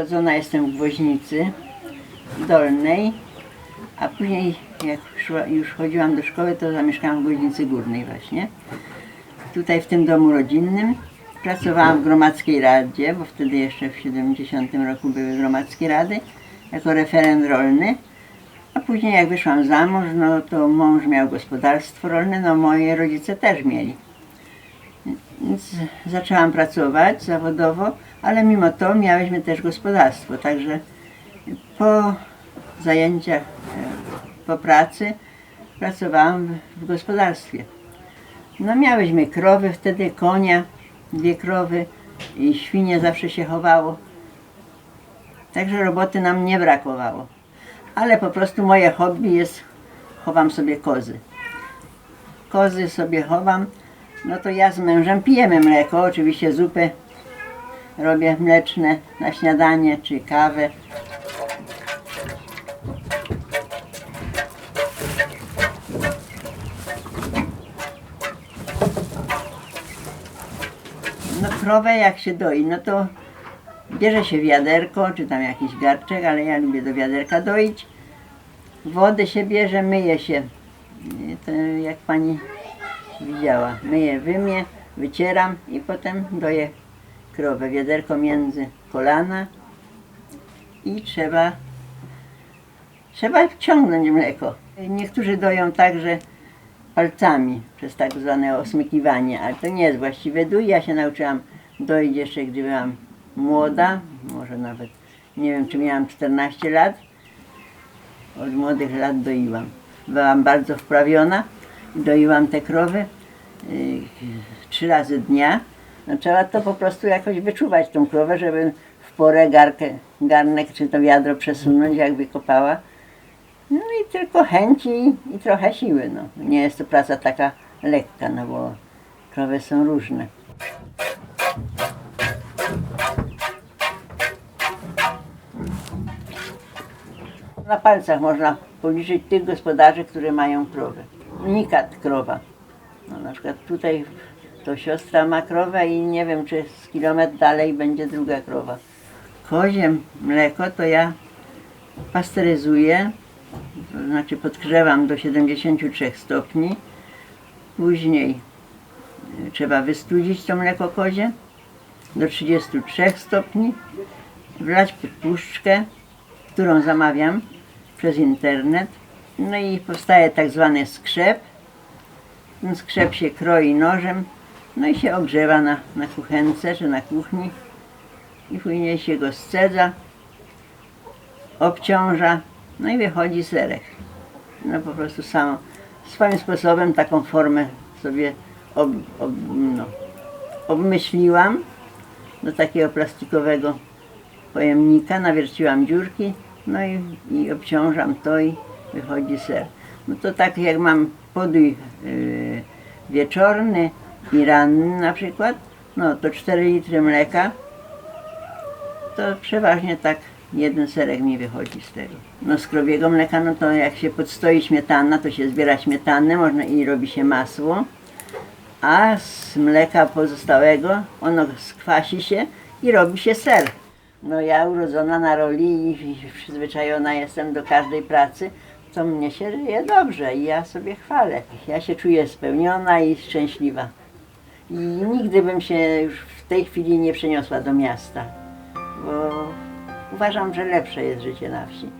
urodzona jestem w Gwoźnicy Dolnej, a później jak już chodziłam do szkoły, to zamieszkałam w Gwoźnicy Górnej właśnie. Tutaj w tym domu rodzinnym. Pracowałam w Gromadzkiej Radzie, bo wtedy jeszcze w 70 roku były Gromadzkie Rady, jako referent rolny. A później jak wyszłam za mąż, no to mąż miał gospodarstwo rolne, no moi rodzice też mieli. Więc zaczęłam pracować zawodowo, ale mimo to miałyśmy też gospodarstwo, także po zajęciach, e, po pracy pracowałam w, gospodarstwie. No miałyśmy krowy wtedy, konia, dwie krowy i świnie zawsze się chowało. Także roboty nam nie brakowało. Ale po prostu moje hobby jest, chowam sobie kozy. Kozy sobie chowam, no to ja z mężem pijemy mleko, oczywiście zupy robię mleczne na śniadanie czy kawę. No krowę jak się doi, no to bierze się wiaderko, czy tam jakiś garczek, ale ja lubię do wiaderka doić. Wodę się bierze, myje się, to jak pani widziała, myję, wymię, wycieram i potem doję krowę. Wiaderko między kolana i trzeba, trzeba wciągnąć mleko. Niektórzy doją także palcami przez tak zwane osmykiwanie, ale to nie jest właściwe dój. Ja się nauczyłam doić jeszcze, gdy byłam młoda, może nawet nie wiem, czy miałam 14 lat. Od młodych lat doiłam. Byłam bardzo wprawiona i doiłam te krowy trzy razy dnia. No, trzeba to po prostu jakoś wyczuwać tą krowę, żeby w porę garkę, garnek czy to wiadro przesunąć, jak wykopała. No i tylko chęci i trochę siły. No. Nie jest to praca taka lekka, no bo krowy są różne. Na palcach można policzyć tych gospodarzy, które mają krowy. Nikat krowa. No, na przykład tutaj to siostra ma krowę i nie wiem, czy z kilometr dalej będzie druga krowa. Kozie mleko to ja pasteryzuję, to znaczy podgrzewam do 73 stopni. Później y, trzeba wystudzić to mleko kozie do 33 stopni, wlać puszczkę, którą zamawiam przez internet. No i powstaje tak zwany skrzep. Ten skrzep się kroi nożem, no i się ogrzewa na, na kuchence czy na kuchni. I później się go scedza, obciąża, no i wychodzi serek. No po prostu samo, swoim sposobem taką formę sobie ob, ob, no, obmyśliłam do takiego plastikowego pojemnika, nawierciłam dziurki, no i, i obciążam to i wychodzi ser. No to tak jak mam podój yy, wieczorny i ranny na przykład, no to 4 litry mleka, to przeważnie tak jeden serek mi wychodzi z tego. No z krowiego mleka, no to jak się podstoi śmietana, to się zbiera śmietanę, można i robi się masło, a z mleka pozostałego ono skwasi się i robi się ser. No ja urodzona na roli i przyzwyczajona jestem do każdej pracy, to mnie się żyje dobrze i ja sobie chwalę. Ja się czuję spełniona i szczęśliwa. I nigdy bym się już w tej chwili nie przeniosła do miasta, bo uważam, że lepsze jest życie na wsi.